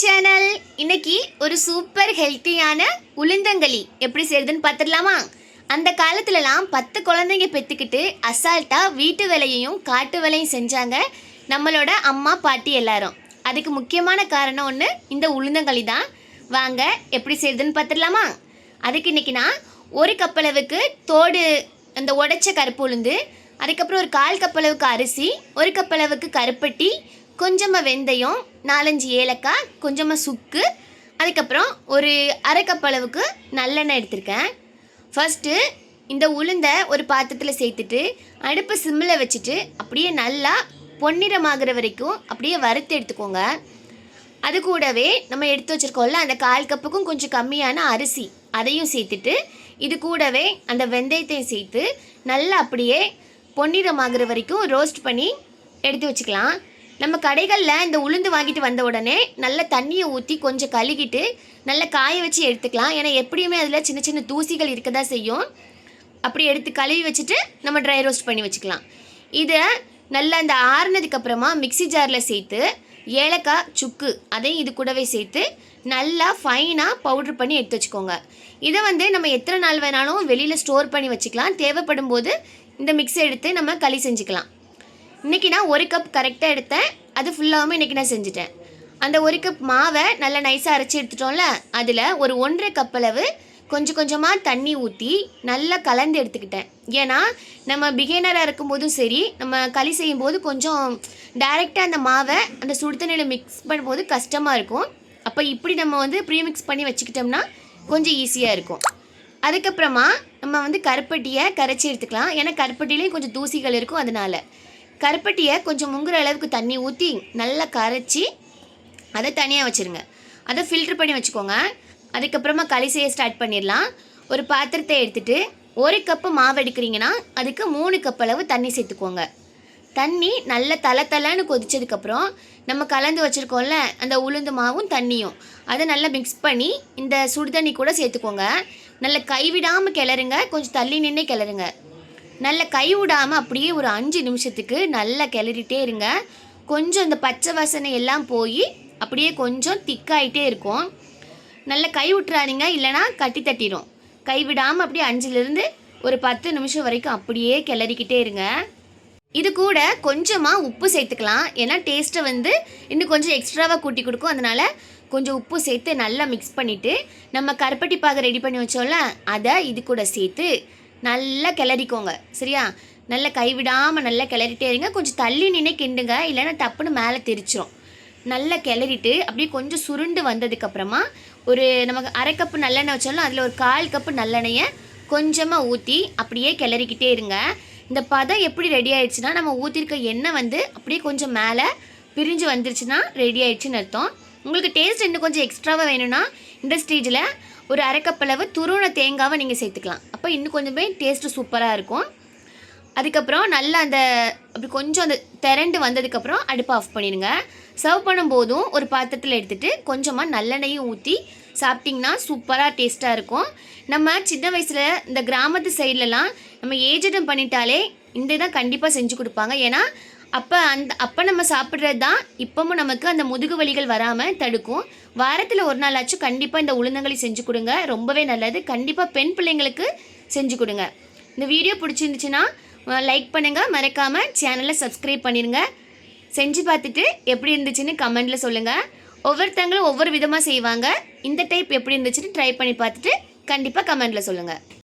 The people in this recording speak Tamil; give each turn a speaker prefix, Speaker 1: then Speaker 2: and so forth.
Speaker 1: சேனல் இன்னைக்கு ஒரு சூப்பர் ஹெல்த்தியான உளுந்தங்களி எப்படி செய்யுதுன்னு பார்த்துடலாமா அந்த காலத்துலலாம் பத்து குழந்தைங்க பெற்றுக்கிட்டு அசால்ட்டாக வீட்டு வேலையையும் காட்டு வேலையும் செஞ்சாங்க நம்மளோட அம்மா பாட்டி எல்லாரும். அதுக்கு முக்கியமான காரணம் ஒன்று இந்த உளுந்தங்களி தான். வாங்க எப்படி செய்யுதுன்னு பார்த்துடலாமா அதுக்கு இன்றைக்கி நான் ஒரு கப்பளவுக்கு தோடு அந்த உடைச்ச கருப்பு உளுந்து அதுக்கப்புறம் ஒரு கால் கப்பளவுக்கு அரிசி ஒரு கப்பளவுக்கு கருப்பட்டி கொஞ்சமாக வெந்தயம் நாலஞ்சு ஏலக்காய் கொஞ்சமாக சுக்கு. அதுக்கப்புறம் ஒரு அரை கப் அளவுக்கு நல்லெண்ணெய் எடுத்திருக்கேன். ஃபஸ்ட்டு இந்த உளுந்தை ஒரு பாத்திரத்தில் சேர்த்துட்டு அடுப்பு சிம்மில் வச்சுட்டு அப்படியே நல்லா பொன்னிறமாகிற வரைக்கும் அப்படியே வறுத்து எடுத்துக்கோங்க. அது கூடவே நம்ம எடுத்து வச்சிருக்கோம்ல அந்த கால் கப்புக்கும் கொஞ்சம் கம்மியான அரிசி அதையும் சேர்த்துட்டு இது கூடவே அந்த வெந்தயத்தையும் சேர்த்து நல்லா அப்படியே பொன்னிறமாகிற வரைக்கும் ரோஸ்ட் பண்ணி எடுத்து வச்சுக்கலாம். நம்ம கடைகளில் இந்த உளுந்து வாங்கிட்டு வந்த உடனே நல்ல தண்ணியை ஊற்றி கொஞ்சம் கழுகிட்டு நல்லா காய வச்சு எடுத்துக்கலாம். ஏன்னா எப்படியுமே அதில் சின்ன சின்ன தூசிகள் இருக்க தான் செய்யும். அப்படி எடுத்து கழுவி வச்சுட்டு நம்ம ட்ரை ரோஸ்ட் பண்ணி வச்சுக்கலாம். இதை நல்லா இந்த ஆறுனதுக்கப்புறமா மிக்சி மிக்ஸி ஜாரில் சேர்த்து ஏலக்காய் சுக்கு அதையும் இது கூடவே சேர்த்து நல்லா ஃபைனாக பவுட்ரு பண்ணி எடுத்து வச்சுக்கோங்க. இதை வந்து நம்ம எத்தனை நாள் வேணாலும் வெளியில் ஸ்டோர் பண்ணி வச்சுக்கலாம். தேவைப்படும் போது இந்த மிக்ஸை எடுத்து நம்ம களி செஞ்சுக்கலாம். இன்றைக்கி நான் ஒரு கப் கரெக்டாக எடுத்தேன். அது ஃபுல்லாகவும் இன்றைக்கி நான் செஞ்சுட்டேன். அந்த ஒரு கப் மாவை நல்லா நைஸாக அரைச்சி எடுத்துட்டோம்ல அதில் ஒரு ஒன்றரை கப் அளவு கொஞ்சம் கொஞ்சமாக தண்ணி ஊற்றி நல்லா கலந்து எடுத்துக்கிட்டேன். ஏன்னா நம்ம பிகினராக இருக்கும்போதும் சரி நம்ம களி செய்யும்போது கொஞ்சம் டைரெக்டாக அந்த மாவை அந்த சுடுதண்ணியில் மிக்ஸ் பண்ணும்போது கஷ்டமாக இருக்கும். அப்போ இப்படி நம்ம வந்து ப்ரீ மிக்ஸ் பண்ணி வச்சுக்கிட்டோம்னா கொஞ்சம் ஈஸியாக இருக்கும். அதுக்கப்புறமா நம்ம வந்து கருப்பட்டியை கரைச்சி எடுத்துக்கலாம். ஏன்னா கருப்பட்டிலையும் கொஞ்சம் தூசிகள் இருக்கும் அதனால். கருப்பட்டியை கொஞ்சம் முங்குற அளவுக்கு தண்ணி ஊற்றி நல்லா கரைச்சி அதை தனியாக வச்சுருங்க. அதை ஃபில்ட்ரு பண்ணி வச்சுக்கோங்க. அதுக்கப்புறமா களி செய்ய ஸ்டார்ட் பண்ணிடலாம். ஒரு பாத்திரத்தை எடுத்துட்டு ஒரு கப்பு மாவு எடுக்கிறீங்கன்னா அதுக்கு மூணு கப் அளவு தண்ணி சேர்த்துக்கோங்க. தண்ணி நல்ல தலை தலைன்னு கொதிச்சதுக்கப்புறம் நம்ம கலந்து வச்சுருக்கோம்ல அந்த உளுந்து மாவும் தண்ணியும். அதை நல்லா மிக்ஸ் பண்ணி இந்த சுடு தண்ணி கூட சேர்த்துக்கோங்க. நல்லா கைவிடாமல் கிளறுங்க. கொஞ்சம் தள்ளி நின்று கிளறுங்க. நல்ல கை விடாமல் அப்படியே ஒரு அஞ்சு நிமிஷத்துக்கு நல்லா கிளறிட்டே இருங்க. கொஞ்சம் இந்த பச்சை வாசனை எல்லாம் போய் அப்படியே கொஞ்சம் திக்காயிட்டே இருக்கும். நல்லா கை விட்டுறாதீங்க இல்லைனா கட்டி தட்டிடும் கை விடாமல் அப்படியே அஞ்சுலேருந்து ஒரு பத்து நிமிஷம் வரைக்கும் அப்படியே கிளறிக்கிட்டே இருங்க. இது கூட கொஞ்சமாக உப்பு சேர்த்துக்கலாம். ஏன்னா டேஸ்ட்டை வந்து இன்னும் கொஞ்சம் எக்ஸ்ட்ராவாக கூட்டி கொடுக்கும். அதனால கொஞ்சம் உப்பு சேர்த்து நல்லா மிக்ஸ் பண்ணிவிட்டு நம்ம கருப்பட்டி பாக ரெடி பண்ணி வச்சோம்ல அதை இது கூட சேர்த்து நல்லா கிளறிக்கோங்க. சரியா? நல்லா கைவிடாமல் நல்லா கிளறிட்டே இருங்க. கொஞ்சம் தள்ளி நின்று கிண்டுங்க. இல்லைன்னா டப்புன்னு மேலே தெரிச்சிரும். நல்லா கிளறிட்டு அப்படியே கொஞ்சம் சுருண்டு வந்ததுக்கப்புறமா ஒரு நமக்கு அரை கப்பு நல்லெண்ணெய் வச்சாலும் அதில் ஒரு கால் கப்பு நல்லெண்ணெயை கொஞ்சமாக ஊற்றி அப்படியே கிளறிக்கிட்டே இருங்க. இந்த பதம் எப்படி ரெடி ஆயிடுச்சுன்னா நம்ம ஊற்றிருக்க எண்ணெய் வந்து அப்படியே கொஞ்சம் மேலே பிரிஞ்சு வந்துருச்சுன்னா ரெடி ஆயிடுச்சுன்னு அர்த்தம். உங்களுக்கு டேஸ்ட் இன்னும் கொஞ்சம் எக்ஸ்ட்ராவாக வேணும்னா இந்த ஸ்டேஜில் ஒரு அரைக்கப்பளவு கப் துருவன தேங்காவை நீங்கள் சேர்த்துக்கலாம். அப்போ இன்னும் கொஞ்சமே டேஸ்ட்டு சூப்பராக இருக்கும். அதுக்கப்புறம் நல்லா அந்த அப்படி கொஞ்சம் அந்த திரண்டு வந்ததுக்கப்புறம் அடுப்பை ஆஃப் பண்ணிடுங்க. சர்வ் பண்ணும்போதும் ஒரு பாத்திரத்தில் எடுத்துகிட்டு கொஞ்சமாக நல்லெண்ணெயும் ஊற்றி சாப்பிட்டிங்கன்னா சூப்பராக டேஸ்ட்டாக இருக்கும். நம்ம சின்ன வயசில் இந்த கிராமத்து சைட்லலாம் நம்ம ஏஜ்டம் பண்ணிட்டாலே இந்த இதான் கண்டிப்பாக செஞ்சு கொடுப்பாங்க. ஏன்னா அப்போ அந்த அப்போ நம்ம சாப்பிட்றது தான் இப்போவும் நமக்கு அந்த முதுகு வலிகள் வராமல் தடுக்கும். வாரத்தில் ஒரு நாளாச்சும் கண்டிப்பாக இந்த உளுந்தங்களி செஞ்சு கொடுங்க. ரொம்பவே நல்லது. கண்டிப்பாக பெண் பிள்ளைங்களுக்கு செஞ்சு கொடுங்க. இந்த வீடியோ பிடிச்சிருந்துச்சுன்னா லைக் பண்ணுங்கள் மறக்காமல் சேனலை சப்ஸ்கிரைப் பண்ணிடுங்க. செஞ்சு பார்த்துட்டு எப்படி இருந்துச்சுன்னு கமெண்டில் சொல்லுங்கள் ஒவ்வொருத்தங்களும் ஒவ்வொரு விதமாக செய்வாங்க. இந்த டைப் எப்படி இருந்துச்சுன்னு ட்ரை பண்ணி பார்த்துட்டு கண்டிப்பாக கமெண்டில் சொல்லுங்கள்